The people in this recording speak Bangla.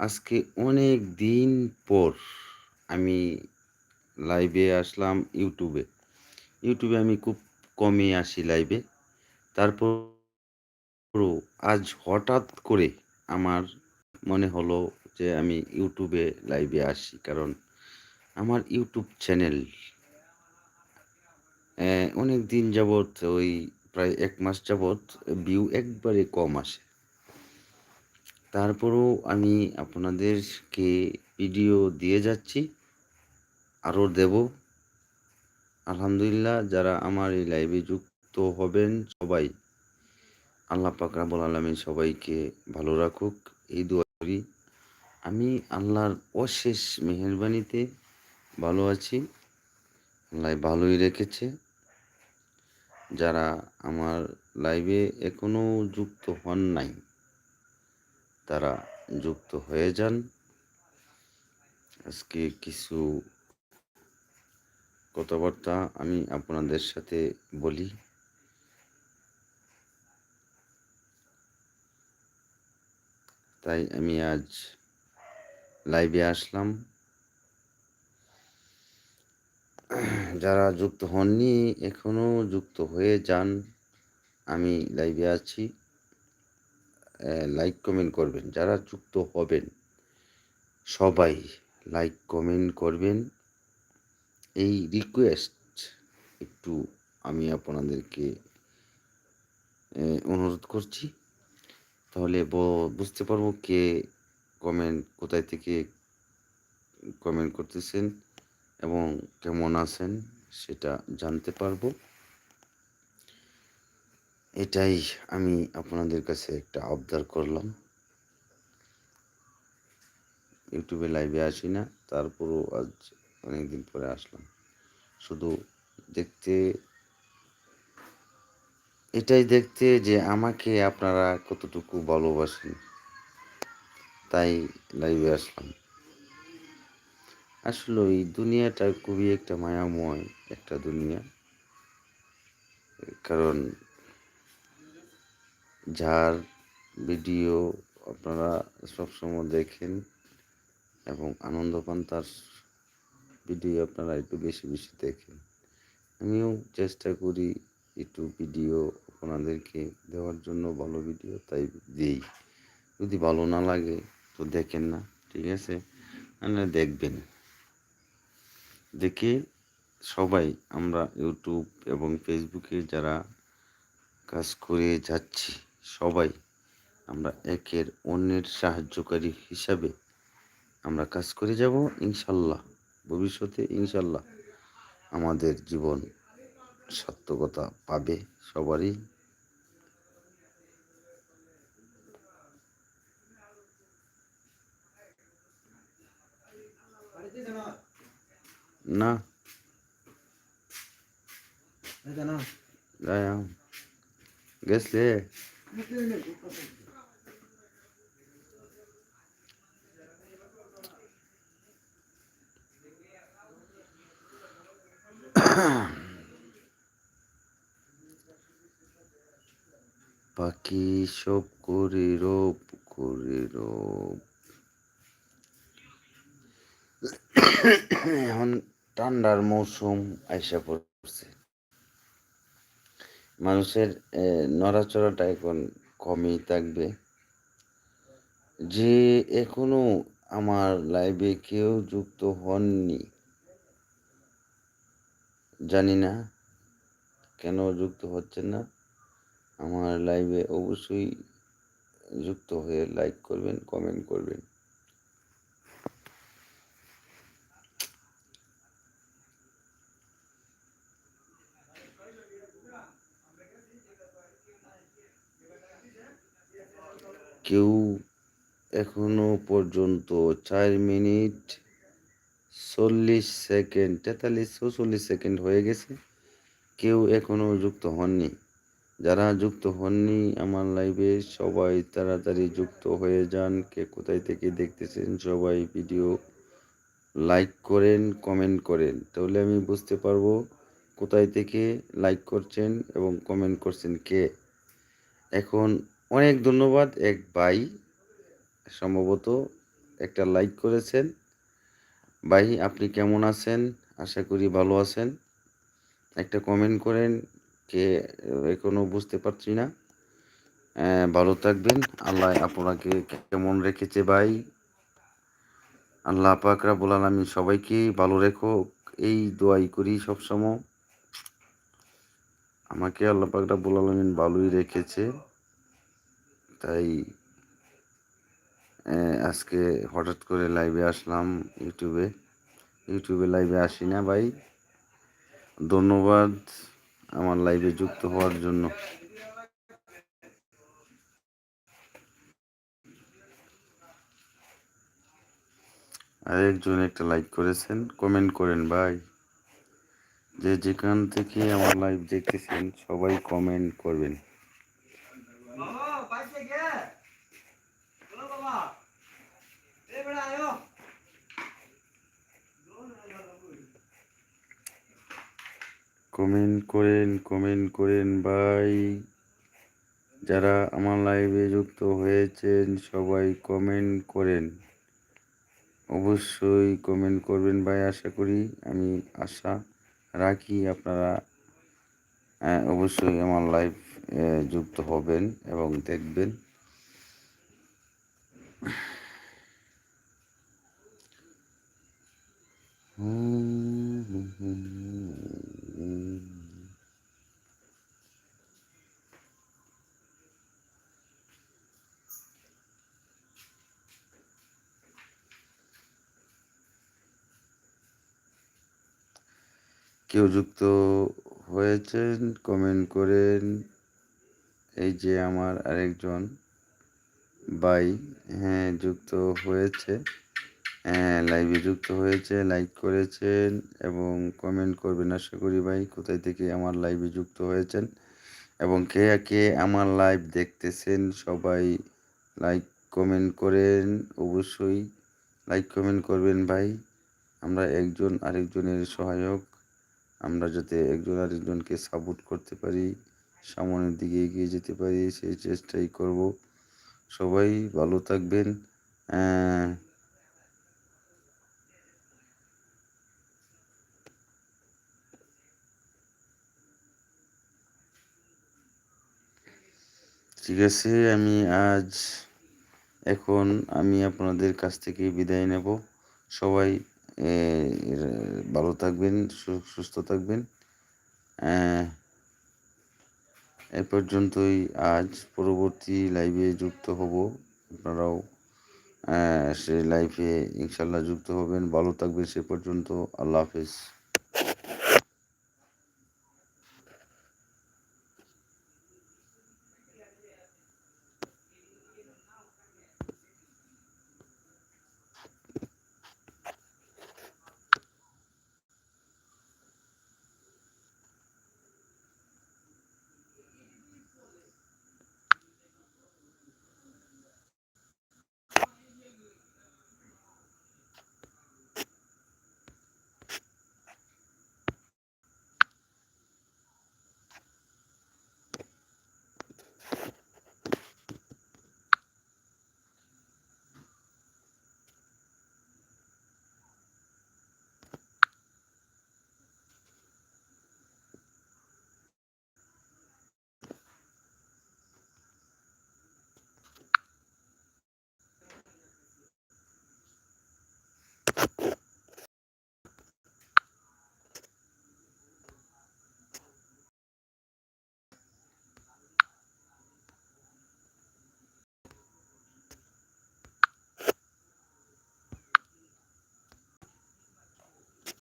আজকে অনেক দিন পর আমি লাইভে আসলাম ইউটিউবে ইউটিউবে আমি খুব কমই আসি লাইভে তারপরও আজ হঠাৎ করে আমার মনে হলো যে আমি ইউটিউবে লাইভে আসি, কারণ আমার ইউটিউব চ্যানেল অনেক দিন যাবৎ, ওই প্রায় এক মাস যাবৎ ভিউ একবারে কম আসে। তারপরও আমি আপনাদেরকে ভিডিও দিয়ে যাচ্ছি। আরও দেব। আলহামদুলিল্লাহ, যারা আমার এই লাইভে যুক্ত হবেন সবাই, আল্লাহ পাক রাবুল আলমী সবাইকে ভালো রাখুক। এই দোয়া আমি আল্লাহর অশেষ মেহরবানিতে ভালো আছি। আল্লাহ ভালোই রেখেছে। যারা আমার লাইভে এখনও যুক্ত হন নাই তারা যুক্ত হয়ে যান। আজকে কিছু কথাবার্তা আমি আপনাদের সাথে বলি। তাই আমি আজ লাইভে আসলাম। যারা যুক্ত হননি, এখনও যুক্ত হয়ে যান। আমি লাইভে আছি। লাইক কমেন্ট করবেন। যারা যুক্ত হবেন, সবাই লাইক কমেন্ট করবেন। এই রিকোয়েস্ট একটু আমি আপনাদেরকে অনুরোধ করছি। তাহলে বুঝতে পারব কে কমেন্ট কোথায় থেকে কমেন্ট করতেছেন এবং কেমন আছেন সেটা জানতে পারব। এটাই আমি আপনাদের কাছে একটা আবদার করলাম। ইউটিউবে লাইভে আসি না, তারপরও আজ অনেকদিন পরে আসলাম। শুধু দেখতে, এটাই দেখতে যে আমাকে আপনারা কতটুকু ভালোবাসেন, তাই লাইভে আসলাম। আসলে এই দুনিয়াটা খুবই একটা মায়াময় একটা দুনিয়া, কারণ যার ভিডিও আপনারা সবসময় দেখেন এবং আনন্দ পান, তার ভিডিও আপনারা একটু বেশি বেশি দেখেন। আমিও চেষ্টা করি একটু ভিডিও আপনাদেরকে দেওয়ার জন্য ভালো ভিডিও, তাই দিই। যদি ভালো না লাগে তো দেখেন না, ঠিক আছে? মানে দেখবেন। দেখে সবাই আমরা ইউটিউব এবং ফেসবুকে যারা কাজ করে যাচ্ছি সবাই আমরা একের অন্যের সাহায্যকারী হিসাবে আমরা কাজ করে যাব ইনশাল্লাহ ভবিষ্যতে ইনশাল্লাহ। আমাদের জীবন সার্থকতা পাবে সবারই। না। গেছলে পাখি সব করে রোপ করে রোপ। এখন ঠান্ডার মৌসুম আইসা পড়ছে। মানুষের নড়াচড়াটা এখন কমই থাকবে। যে এখনও আমার লাইভে কেউ যুক্ত হননি, জানি না কেন যুক্ত হচ্ছেন না। আমার লাইভে অবশ্যই যুক্ত হয়ে লাইক করবেন কমেন্ট করবেন। কেউ এখনও পর্যন্ত চার মিনিট চল্লিশ সেকেন্ড, তেতাল্লিশ চল্লিশ সেকেন্ড হয়ে গেছে। কেউ এখনও যুক্ত হননি। যারা যুক্ত হননি, আমার লাইভে সবাই তাড়াতাড়ি যুক্ত হয়ে যান। কে কোথায় থেকে দেখতেছেন, সবাই ভিডিও লাইক করেন, কমেন্ট করেন। তাহলে আমি বুঝতে পারব কোথায় থেকে লাইক করছেন এবং কমেন্ট করছেন কে। এখন অনেক ধন্যবাদ এক ভাই সম্ভবত একটা লাইক করেছেন। ভাই, আপনি কেমন আছেন? আশা করি ভালো আছেন। একটা কমেন্ট করেন কে এখনও বুঝতে পারছি না। ভালো থাকবেন। আল্লাহ আপনাকে কেমন রেখেছে ভাই? আল্লাহ পাক রাব্বুল আলামিন সবাইকে ভালো রেখো এই দোয়াই করি সবসময়। আমাকে আল্লাহ পাক রাব্বুল আলামিন ভালোই রেখেছে। তাই আজকে হঠাৎ করে লাইভে আসলাম ইউটিউবে ইউটিউবে লাইভে আসি না ভাই। ধন্যবাদ আমার লাইভে যুক্ত হওয়ার জন্য। আরেকজন একটা লাইক করেছেন কমেন্ট করেন ভাই। যে যেখান থেকে আমার লাইভ দেখতেছেন, সবাই কমেন্ট করবেন। কমেন্ট করেন কমেন্ট করেন ভাই। যারা আমার লাইভে যুক্ত হয়েছেন সবাই কমেন্ট করেন। অবশ্যই কমেন্ট করবেন ভাই আশা করি। আমি আশা রাখি আপনারা আহ, অবশ্যই আমার লাইভ যুক্ত হবেন এবং দেখবেন। কেউ যুক্ত হয়েছেন কমেন্ট করেন। এই যে আমার আরেকজন ভাই হ্যাঁ যুক্ত হয়েছে। হ্যাঁ লাইভে যুক্ত হয়েছে লাইক করেছেন এবং কমেন্ট করবেন। আশা করি ভাই, কোথায় থেকে আমার লাইভে যুক্ত হয়েছেন এবং কে কে আমার লাইভ দেখতেছেন, সবাই লাইক কমেন্ট করেন। অবশ্যই লাইক কমেন্ট করবেন ভাই। আমরা একজন আরেকজনের সহায়ক। আমরা যাতে একজন আরেকজনকে সাপোর্ট করতে পারি। সামনের দিকে এগিয়ে যেতে পারি, সেই চেষ্টাই করব। সবাই ভালো থাকবেন। ঠিক আছে, আমি আজ এখন আমি আপনাদের কাছ থেকে বিদায় নেব। সবাই ভালো থাকবেন সুস্থ থাকবেন। এ পর্যন্তই আজ পরবর্তী লাইভে যুক্ত হব। আপনারাও সে লাইফে ইনশাল্লাহ যুক্ত হবেন। ভালো থাকবেন সে পর্যন্ত। আল্লাহ হাফেজ।